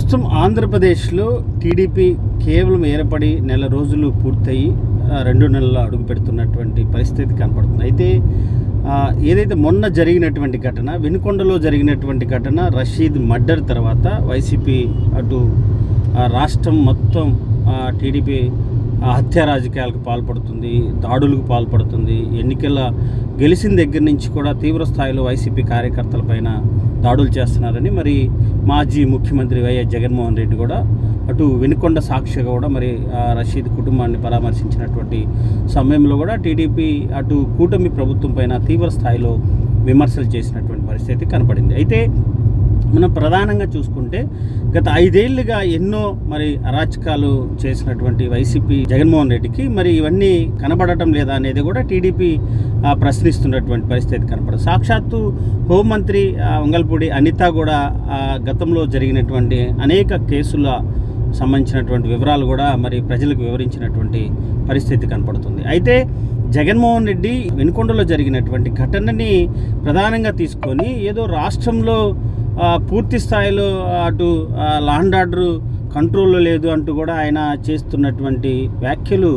ప్రస్తుతం ఆంధ్రప్రదేశ్లో టీడీపీ కేవలం ఏర్పడి నెల రోజులు పూర్తయి రెండు నెలలు అడుగు పెడుతున్నటువంటి పరిస్థితి కనపడుతుంది. అయితే ఏదైతే మొన్న జరిగినటువంటి ఘటన వెనుకొండలో జరిగినటువంటి ఘటన రషీద్ మర్డర్ తర్వాత వైసీపీ అటు ఆ, రాష్ట్రం మొత్తం టీడీపీ హత్య రాజకీయాలకు పాల్పడుతుంది దాడులకు పాల్పడుతుంది. ఎన్నికల గెలిచిన దగ్గర నుంచి కూడా తీవ్ర స్థాయిలో వైసీపీ కార్యకర్తలపైన దాడులు చేస్తున్నారని మరి మాజీ ముఖ్యమంత్రి వైఎస్ జగన్మోహన్ రెడ్డి కూడా అటు వెనుకొండ సాక్షిగా కూడా మరి ఆ రషీద్ కుటుంబాన్ని పరామర్శించినటువంటి సమయంలో కూడా టీడీపీ అటు కూటమి ప్రభుత్వం పైన తీవ్ర స్థాయిలో విమర్శలు చేసినటువంటి పరిస్థితి కనపడింది. అయితే మనం ప్రధానంగా చూసుకుంటే గత ఐదేళ్ళుగా ఎన్నో మరి అరాచకాలు చేసినటువంటి వైసీపీ జగన్మోహన్ రెడ్డికి మరి ఇవన్నీ కనబడటం లేదా అనేది కూడా టీడీపీ ప్రశ్నిస్తున్నటువంటి పరిస్థితి కనపడదు. సాక్షాత్తు హోంమంత్రి ఉంగల్పూడి అనిత కూడా గతంలో జరిగినటువంటి అనేక కేసుల సంబంధించినటువంటి వివరాలు కూడా మరి ప్రజలకు వివరించినటువంటి పరిస్థితి కనపడుతుంది. అయితే జగన్మోహన్ రెడ్డి వెనుకొండలో జరిగినటువంటి ఘటనని ప్రధానంగా తీసుకొని ఏదో రాష్ట్రంలో పూర్తి స్థాయిలో అటు లాండ్ ఆర్డర్ కంట్రోల్లో లేదు అంటూ కూడా ఆయన చేస్తున్నటువంటి వ్యాఖ్యలు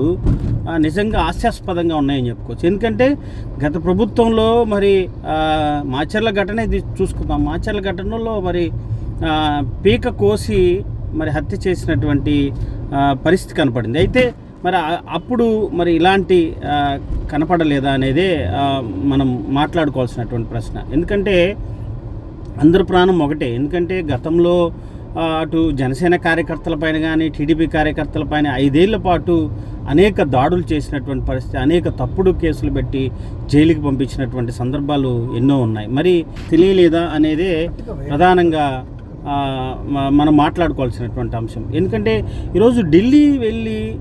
నిజంగా హాస్యాస్పదంగా ఉన్నాయని చెప్పుకోవచ్చు. ఎందుకంటే గత ప్రభుత్వంలో మరి మాచర్ల ఘటన ఇది చూసుకుందాం. మాచర్ల ఘటనలో మరి పీక కోసి మరి హత్య చేసినటువంటి పరిస్థితి కనపడింది. అయితే మరి అప్పుడు మరి ఇలాంటి కనపడలేదా అనేదే మనం మాట్లాడుకోవాల్సినటువంటి ప్రశ్న. ఎందుకంటే అందరి ప్రాణం ఒకటే. ఎందుకంటే గతంలో అటు జనసేన కార్యకర్తలపైన కానీ టీడీపీ కార్యకర్తలపైన ఐదేళ్ళ పాటు అనేక దాడులు చేసినటువంటి పరిస్థితి అనేక తప్పుడు కేసులు పెట్టి జైలుకి పంపించినటువంటి సందర్భాలు ఎన్నో ఉన్నాయి. మరి తెలియలేదా అనేదే ప్రధానంగా మనం మాట్లాడుకోవాల్సినటువంటి అంశం. ఎందుకంటే ఈరోజు ఢిల్లీ వెళ్ళి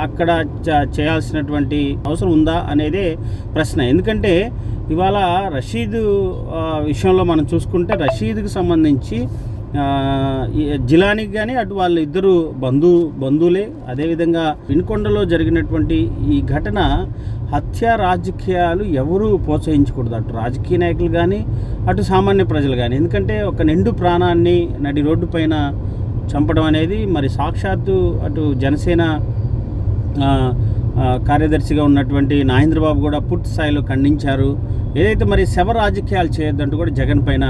అక్కడ చ- చేయాల్సినటువంటి అవసరం ఉందా అనేదే ప్రశ్న. ఎందుకంటే ఇవాళ రషీద్ విషయంలో మనం చూసుకుంటే రషీద్కి సంబంధించి జిలానికి కానీ అటు వాళ్ళ ఇద్దరు బంధు బంధువులే. అదేవిధంగా వినుకొండలో జరిగినటువంటి ఈ ఘటన హత్య రాజకీయాలు ఎవరు ప్రోత్సహించకూడదు. అటు రాజకీయ నాయకులు కానీ అటు సామాన్య ప్రజలు కానీ ఎందుకంటే ఒక నిండు ప్రాణాన్ని నడి రోడ్డు పైన చంపడం అనేది మరి సాక్షాత్తు అటు జనసేన కార్యదర్శిగా ఉన్నటువంటి నాగేంద్రబాబు కూడా పూర్తి స్థాయిలో ఖండించారు. ఏదైతే మరి శవ రాజకీయాలు చేయొద్దంటూ కూడా జగన్ పైన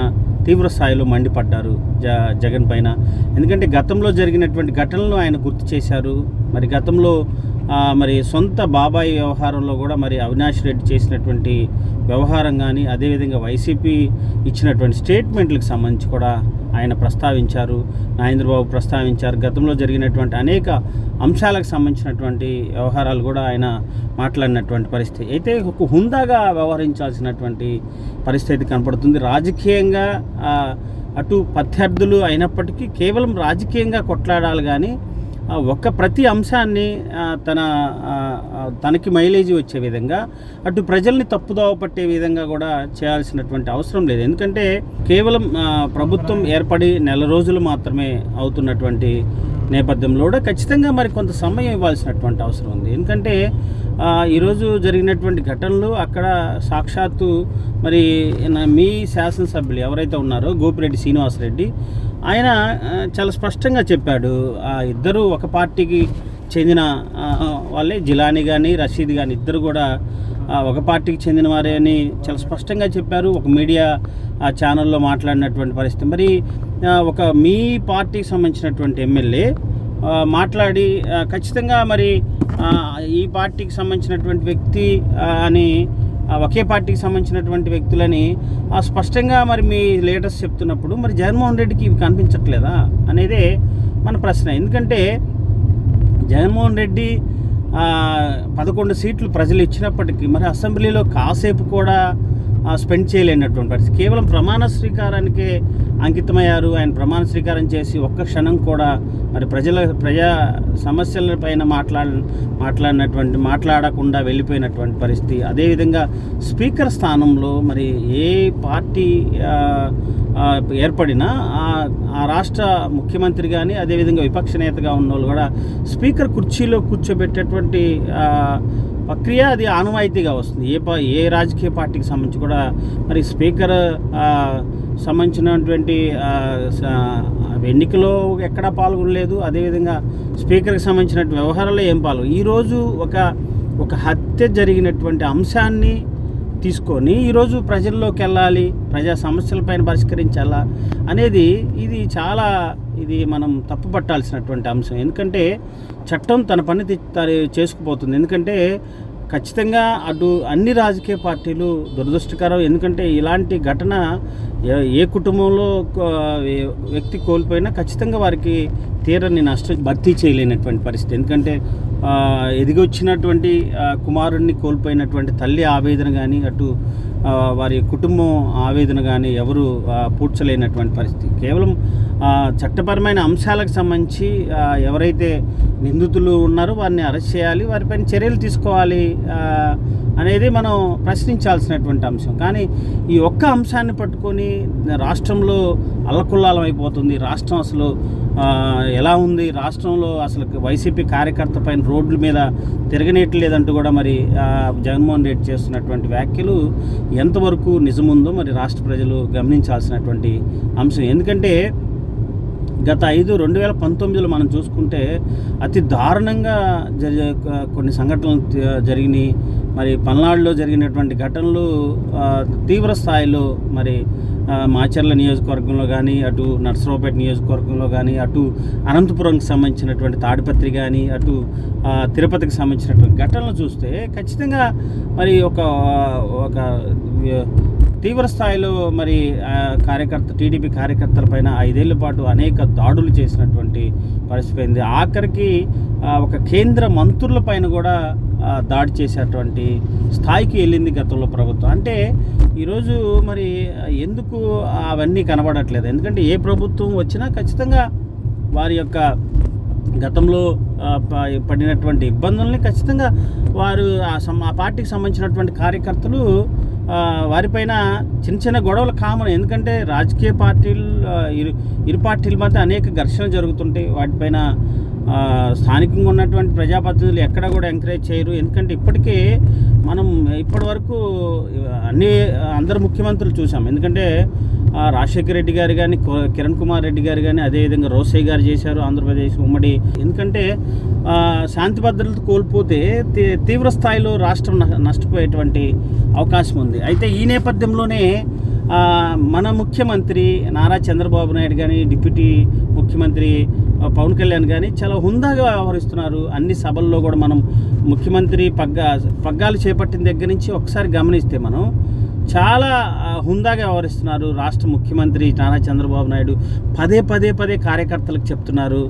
తీవ్ర స్థాయిలో మండిపడ్డారు జ జగన్ పైన. ఎందుకంటే గతంలో జరిగినటువంటి ఘటనలు ఆయన గుర్తు చేశారు. మరి గతంలో మరి సొంత బాబాయి వ్యవహారంలో కూడా మరి అవినాష్ రెడ్డి చేసినటువంటి వ్యవహారం కానీ అదేవిధంగా వైసీపీ ఇచ్చినటువంటి స్టేట్మెంట్లకు సంబంధించి కూడా ఆయన ప్రస్తావించారు. నాగేంద్రబాబు ప్రస్తావించారు. గతంలో జరిగినటువంటి అనేక అంశాలకు సంబంధించినటువంటి వ్యవహారాలు కూడా ఆయన మాట్లాడినటువంటి పరిస్థితి. అయితే ఒక హుందాగా వ్యవహరించాల్సినటువంటి పరిస్థితి కనపడుతుంది. రాజకీయంగా అటు ప్రత్యర్థులు అయినప్పటికీ కేవలం రాజకీయంగా కొట్లాడాలి కానీ ఒక్క ప్రతి అంశాన్ని తన తనకి మైలేజ్ వచ్చే విధంగా అటు ప్రజల్ని తప్పుదోవ పట్టే విధంగా కూడా చేయాల్సినటువంటి అవసరం లేదు. ఎందుకంటే కేవలం ప్రభుత్వం ఏర్పడి నెల రోజులు మాత్రమే అవుతున్నటువంటి నేపథ్యంలో కూడా ఖచ్చితంగా మరి కొంత సమయం ఇవ్వాల్సినటువంటి అవసరం ఉంది. ఎందుకంటే ఈరోజు జరిగినటువంటి ఘటనలు అక్కడ సాక్షాత్తు మరి నా- మీ శాసనసభ్యులు ఎవరైతే ఉన్నారో గోపిరెడ్డి శ్రీనివాసరెడ్డి ఆయన చాలా స్పష్టంగా చెప్పాడు. ఆ ఇద్దరు ఒక పార్టీకి చెందిన వాళ్ళే. జిలాని కానీ రషీద్ కానీ ఇద్దరు కూడా ఒక పార్టీకి చెందిన వారే అని చాలా స్పష్టంగా చెప్పారు. ఒక మీడియా ఆ ఛానల్లో మాట్లాడినటువంటి పరిస్థితి. మరి ఒక మీ పార్టీకి సంబంధించినటువంటి ఎమ్మెల్యే మాట్లాడి ఖచ్చితంగా మరి ఈ పార్టీకి సంబంధించినటువంటి వ్యక్తి అని ఒకే పార్టీకి సంబంధించినటువంటి వ్యక్తులని ఆ, స్పష్టంగా మరి మీ లీడర్స్ చెప్తున్నప్పుడు మరి జగన్మోహన్ రెడ్డికి ఇవి కనిపించట్లేదా అనేదే మన ప్రశ్న. ఎందుకంటే జగన్మోహన్ రెడ్డి పదకొండు సీట్లు ప్రజలు ఇచ్చినప్పటికీ మరి అసెంబ్లీలో కాసేపు కూడా స్పెండ్ చేయలేనటువంటి పరిస్థితి. కేవలం ప్రమాణ స్వీకారానికే అంకితమయ్యారు. ఆయన ప్రమాణ స్వీకారం చేసి ఒక్క క్షణం కూడా మరి ప్రజల ప్రజా సమస్యల పైన మాట్లాడ మాట్లాడినటువంటి మాట్లాడకుండా వెళ్ళిపోయినటువంటి పరిస్థితి. అదేవిధంగా స్పీకర్ స్థానంలో మరి ఏ పార్టీ ఏర్పడినా ఆ- రాష్ట్ర ముఖ్యమంత్రి కానీ అదేవిధంగా విపక్ష నేతగా ఉన్న వాళ్ళు కూడా స్పీకర్ కుర్చీలో కూర్చోబెట్టేటువంటి ప్రక్రియ అది ఆనవాయితీగా వస్తుంది. ఏ పా ఏ రాజకీయ పార్టీకి సంబంధించి కూడా మరి స్పీకర్ సంబంధించినటువంటి ఎన్నికలో ఎక్కడా పాల్గొనలేదు. అదేవిధంగా స్పీకర్కి సంబంధించిన వ్యవహారాల్లో ఏం పాల్గొ ఈరోజు ఒక ఒక హత్య జరిగినటువంటి అంశాన్ని తీసుకొని ఈరోజు ప్రజల్లోకి వెళ్ళాలి ప్రజా సమస్యలపైన పరిష్కరించాలా అనేది ఇది చాలా ఇది మనం తప్పు పట్టాల్సినటువంటి అంశం. ఎందుకంటే చట్టం తన పని చేసుకుపోతుంది. ఎందుకంటే ఖచ్చితంగా అటు అన్ని రాజకీయ పార్టీలు దురదృష్టకరం. ఎందుకంటే ఇలాంటి ఘటన ఏ- కుటుంబంలో వ్యక్తి కోల్పోయినా ఖచ్చితంగా వారికి తీరని నష్టం భర్తీ చేయలేనటువంటి పరిస్థితి. ఎందుకంటే ఎదిగొచ్చినటువంటి ఎదిగి వచ్చినటువంటి కోల్పోయినటువంటి తల్లి ఆవేదన కానీ అటు వారి కుటుంబం ఆవేదన కానీ ఎవరు పూడ్చలేనటువంటి పరిస్థితి. కేవలం చట్టపరమైన అంశాలకు సంబంధించి ఎవరైతే నిందితులు ఉన్నారు వారిని అరెస్ట్ చేయాలి వారిపైన చర్యలు తీసుకోవాలి అనేది మనం ప్రశ్నించాల్సినటువంటి అంశం. కానీ ఈ ఒక్క అంశాన్ని పట్టుకొని రాష్ట్రంలో అల్లకుల్లాలం అయిపోతుంది. రాష్ట్రం అసలు ఎలా ఉంది? రాష్ట్రంలో అసలు వైసీపీ కార్యకర్త పైన రోడ్ల మీద తిరగనేట్లేదంటూ కూడా మరి జగన్మోహన్ రెడ్డి చేస్తున్నటువంటి వ్యాఖ్యలు ఎంతవరకు నిజముందో మరి రాష్ట్ర ప్రజలు గమనించాల్సినటువంటి అంశం. ఎందుకంటే గత ఐదు రెండు వేల పంతొమ్మిదిలో మనం చూసుకుంటే అతి దారుణంగా జరిగే కొన్ని సంఘటనలు జరిగినాయి. మరి పల్నాడులో జరిగినటువంటి ఘటనలు తీవ్ర స్థాయిలో మరి మాచర్ల నియోజకవర్గంలో కానీ అటు నర్సరావుపేట నియోజకవర్గంలో కానీ అటు అనంతపురంకి సంబంధించినటువంటి తాడిపత్రి కానీ అటు తిరుపతికి సంబంధించినటువంటి ఘటనలు చూస్తే ఖచ్చితంగా మరి ఒక ఒక తీవ్ర స్థాయిలో మరి కార్యకర్త టీడీపీ కార్యకర్తలపైన ఐదేళ్ళ పాటు అనేక దాడులు చేసినటువంటి పరిస్థితి అయింది ఆఖరికి ఒక కేంద్ర మంత్రుల పైన కూడా దాడి చేసేటువంటి స్థాయికి వెళ్ళింది గతంలో ప్రభుత్వం. అంటే ఈరోజు మరి ఎందుకు అవన్నీ కనబడట్లేదు? ఎందుకంటే ఏ ప్రభుత్వం వచ్చినా ఖచ్చితంగా వారి యొక్క గతంలో ప- పడినటువంటి ఇబ్బందుల్ని ఖచ్చితంగా వారు ఆ సం- పార్టీకి సంబంధించినటువంటి కార్యకర్తలు వారిపైన చిన్న చిన్న గొడవలు కామన్. ఎందుకంటే రాజకీయ పార్టీలు ఇరు ఇరు పార్టీల మధ్య అనేక ఘర్షణలు జరుగుతుంటాయి. వాటిపైన స్థానికంగా ఉన్నటువంటి ప్రజాప్రతినిధులు ఎక్కడ కూడా ఎంకరేజ్ చేయరు. ఎందుకంటే ఇప్పటికే మనం ఇప్పటి వరకు అన్ని అందరు ముఖ్యమంత్రులు చూసాం. ఎందుకంటే రాజశేఖర రెడ్డి గారు కానీ కిరణ్ కుమార్ రెడ్డి గారు కానీ అదేవిధంగా రోసయ్య గారు చేశారు ఆంధ్రప్రదేశ్ ఉమ్మడి. ఎందుకంటే శాంతి భద్రతలు కోల్పోతే తీ- తీవ్ర స్థాయిలో రాష్ట్రం న- నష్టపోయేటువంటి అవకాశం ఉంది. అయితే ఈ నేపథ్యంలోనే మన ముఖ్యమంత్రి నారా చంద్రబాబు నాయుడు కానీ డిప్యూటీ ముఖ్యమంత్రి పవన్ కళ్యాణ్ కానీ చాలా హుందాగా వ్యవహరిస్తున్నారు. అన్ని సభల్లో కూడా మనం ముఖ్యమంత్రి పగ్గా పగ్గాలు చేపట్టిన దగ్గర నుంచి ఒకసారి గమనిస్తే మనం చాలా హుందాగా వ్యవహరిస్తున్నారు రాష్ట్ర ముఖ్యమంత్రి నారా చంద్రబాబు నాయుడు. పదే పదే పదే కార్యకర్తలకు చెప్తున్నారు.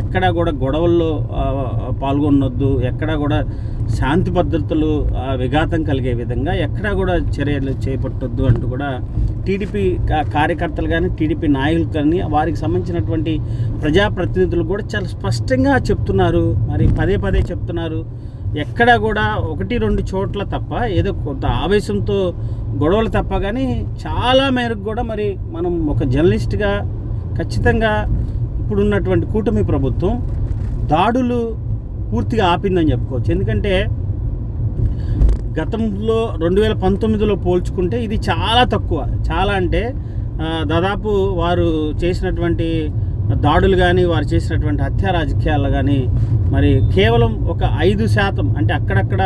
ఎక్కడా కూడా గొడవల్లో పాల్గొనొద్దు. ఎక్కడా కూడా శాంతి భద్రతలు విఘాతం కలిగే విధంగా ఎక్కడా కూడా చర్యలు చేపట్టొద్దు అంటూ కూడా టీడీపీ కార్యకర్తలు కానీ టీడీపీ నాయకులు కానీ వారికి సంబంధించినటువంటి ప్రజాప్రతినిధులు కూడా చాలా స్పష్టంగా చెప్తున్నారు. మరి పదే పదే చెప్తున్నారు. ఎక్కడ కూడా ఒకటి రెండు చోట్ల తప్ప ఏదో కొంత ఆవేశంతో గొడవలు తప్ప కానీ చాలా మేరకు కూడా మరి మనం ఒక జర్నలిస్ట్గా ఖచ్చితంగా ఇప్పుడున్నటువంటి కూటమి ప్రభుత్వం దాడులు పూర్తిగా ఆపిందని చెప్పుకోవచ్చు. ఎందుకంటే గతంలో రెండు వేల పంతొమ్మిదిలో పోల్చుకుంటే ఇది చాలా తక్కువ. చాలా అంటే దాదాపు వారు చేసినటువంటి దాడులు కానీ వారు చేసినటువంటి హత్యా రాజకీయాలు కానీ మరి కేవలం ఒక ఐదు శాతం అంటే అక్కడక్కడ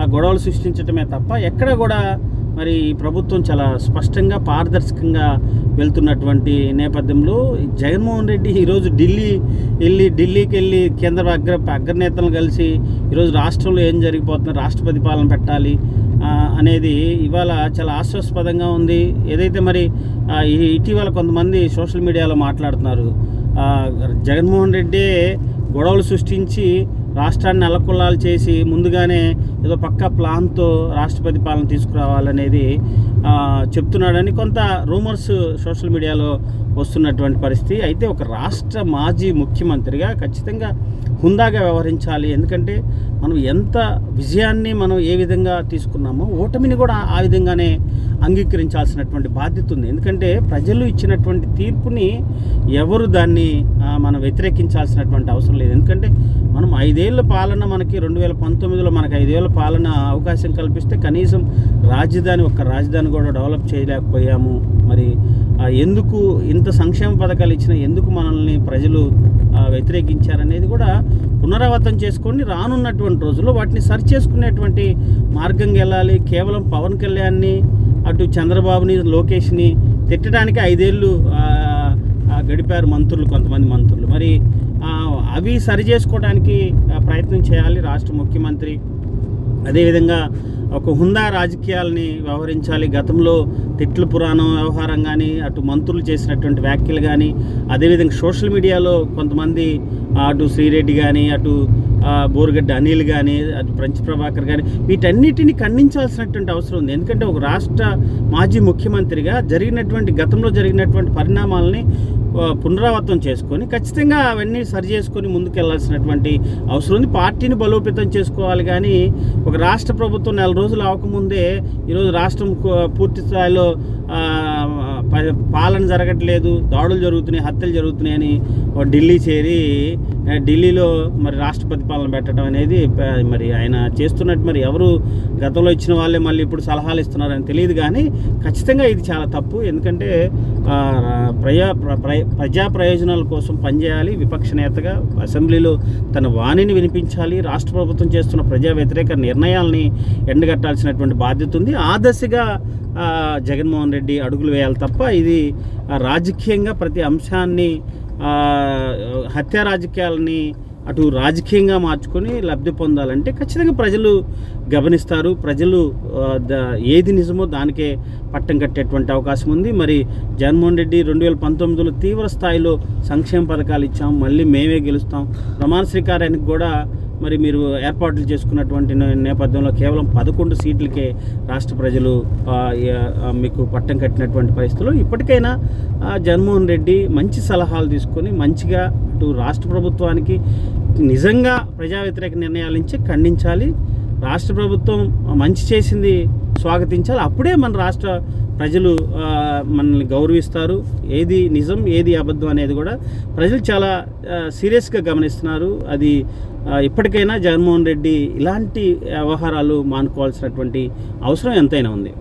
ఆ గొడవలు సృష్టించటమే తప్ప ఎక్కడ కూడా మరి ప్రభుత్వం చాలా స్పష్టంగా పారదర్శకంగా వెళ్తున్నటువంటి నేపథ్యంలో జగన్మోహన్ రెడ్డి ఈరోజు ఢిల్లీ వెళ్ళి ఢిల్లీకి వెళ్ళి కేంద్ర అగ్ర అగ్రనేతలను కలిసి ఈరోజు రాష్ట్రంలో ఏం జరిగిపోతుందో రాష్ట్రపతి పాలన పెట్టాలి అనేది ఇవాళ చాలా ఆశ్వాస్పదంగా ఉంది. ఏదైతే మరి ఇటీవల కొంతమంది సోషల్ మీడియాలో మాట్లాడుతున్నారు జగన్మోహన్ రెడ్డి గొడవలు సృష్టించి రాష్ట్రాన్ని అల్లకొల్లాలు చేసి ముందుగానే ఏదో పక్క ప్లాన్తో రాష్ట్రపతి పాలన తీసుకురావాలనేది చెప్తున్నాడని కొంత రూమర్స్ సోషల్ మీడియాలో వస్తున్నటువంటి పరిస్థితి. అయితే ఒక రాష్ట్ర మాజీ ముఖ్యమంత్రిగా ఖచ్చితంగా హుందాగా వ్యవహరించాలి. ఎందుకంటే మనం ఎంత విజయాన్ని మనం ఏ విధంగా తీసుకున్నామో ఓటమిని కూడా ఆ విధంగానే అంగీకరించాల్సినటువంటి బాధ్యత ఉంది. ఎందుకంటే ప్రజలు ఇచ్చినటువంటి తీర్పుని ఎవరు దాన్ని మనం వ్యతిరేకించాల్సినటువంటి అవసరం లేదు. ఎందుకంటే మనం ఐదేళ్ళ పాలన మనకి రెండు వేల పంతొమ్మిదిలో మనకి ఐదేళ్ళ పాలన అవకాశం కల్పిస్తే కనీసం రాజధాని ఒక్క రాజధాని కూడా డెవలప్ చేయలేకపోయాము. మరి ఎందుకు ఇంత సంక్షేమ పథకాలు ఇచ్చినా ఎందుకు మనల్ని ప్రజలు వ్యతిరేకించారనేది కూడా పునరావృతం చేసుకొని రానున్నటువంటి రోజుల్లో వాటిని సరి చేసుకునేటువంటి మార్గంగా వెళ్ళాలి. కేవలం పవన్ కళ్యాణ్ని అటు చంద్రబాబుని లోకేష్ని తిట్టడానికి ఐదేళ్ళు గడిపారు మంత్రులు కొంతమంది మంత్రులు. మరి అవి సరి చేసుకోవడానికి ప్రయత్నం చేయాలి రాష్ట్ర ముఖ్యమంత్రి. అదేవిధంగా ఒక హుందా రాజకీయాలని వ్యవహరించాలి. గతంలో తిట్ల పురాణం వ్యవహారం కానీ అటు మంత్రులు చేసినటువంటి వ్యాఖ్యలు కానీ అదేవిధంగా సోషల్ మీడియాలో కొంతమంది అటు శ్రీరెడ్డి కానీ అటు బోరుగడ్డ అనిల్ కానీ అది ప్రంచ్ ప్రభాకర్ కానీ వీటన్నిటిని ఖండించాల్సినటువంటి అవసరం ఉంది. ఎందుకంటే ఒక రాష్ట్ర మాజీ ముఖ్యమంత్రిగా జరిగినటువంటి గతంలో జరిగినటువంటి పరిణామాలని పునరావృతం చేసుకొని ఖచ్చితంగా అవన్నీ సరి చేసుకొని ముందుకెళ్ళాల్సినటువంటి అవసరం ఉంది. పార్టీని బలోపేతం చేసుకోవాలి కానీ ఒక రాష్ట్ర ప్రభుత్వం నెల రోజులు అవకముందే ఈరోజు రాష్ట్రం పూర్తి స్థాయిలో పాలన జరగట్లేదు దాడులు జరుగుతున్నాయి హత్యలు జరుగుతున్నాయని ఢిల్లీ చేరి ఢిల్లీలో మరి రాష్ట్రపతి పాలన పెట్టడం అనేది మరి ఆయన చేస్తున్నట్టు మరి ఎవరు గతంలో ఇచ్చిన వాళ్ళే మళ్ళీ ఇప్పుడు సలహాలు ఇస్తున్నారని తెలియదు కానీ ఖచ్చితంగా ఇది చాలా తప్పు. ఎందుకంటే ప్రజా ప్ర- ప్ర- ప్రజా ప్రయోజనాల కోసం పనిచేయాలి. విపక్ష నేతగా అసెంబ్లీలో తన వాణిని వినిపించాలి. రాష్ట్ర ప్రభుత్వం చేస్తున్న ప్రజా వ్యతిరేక నిర్ణయాల్ని ఎండగట్టాల్సినటువంటి బాధ్యత ఉంది. ఆ దశగా జగన్మోహన్ రెడ్డి అడుగులు వేయాలి తప్ప ఇది రాజకీయంగా ప్రతి అంశాన్ని హత్య రాజకీయాలని అటు రాజకీయంగా మార్చుకొని లబ్ధి పొందాలంటే ఖచ్చితంగా ప్రజలు గమనిస్తారు. ప్రజలు ఏది నిజమో దానికే పట్టం కట్టేటువంటి అవకాశం ఉంది. మరి జగన్మోహన్ రెడ్డి రెండు వేల పంతొమ్మిదిలో తీవ్ర స్థాయిలో సంక్షేమ పథకాలు ఇచ్చాం. మళ్ళీ మేమే గెలుస్తాం. ప్రమాణ స్వీకారానికి కూడా మరి మీరు ఏర్పాట్లు చేసుకున్నటువంటి నేపథ్యంలో కేవలం పదకొండు సీట్లకే రాష్ట్ర ప్రజలు మీకు పట్టం కట్టినటువంటి పరిస్థితుల్లో ఇప్పటికైనా జగన్మోహన్ రెడ్డి మంచి సలహాలు తీసుకొని మంచిగా అటు రాష్ట్ర ప్రభుత్వానికి నిజంగా ప్రజా వ్యతిరేక నిర్ణయాల నుంచి ఖండించాలి. రాష్ట్ర ప్రభుత్వం మంచి చేసింది స్వాగతించాలి. అప్పుడే మన రాష్ట్ర ప్రజలు మనల్ని గౌరవిస్తారు. ఏది నిజం ఏది అబద్ధం అనేది కూడా ప్రజలు చాలా సీరియస్గా గమనిస్తున్నారు. అది ఇప్పటికైనా జగన్మోహన్ రెడ్డి ఇలాంటి వ్యవహారాలు మానుకోవాల్సినటువంటి అవసరం ఎంతైనా ఉంది.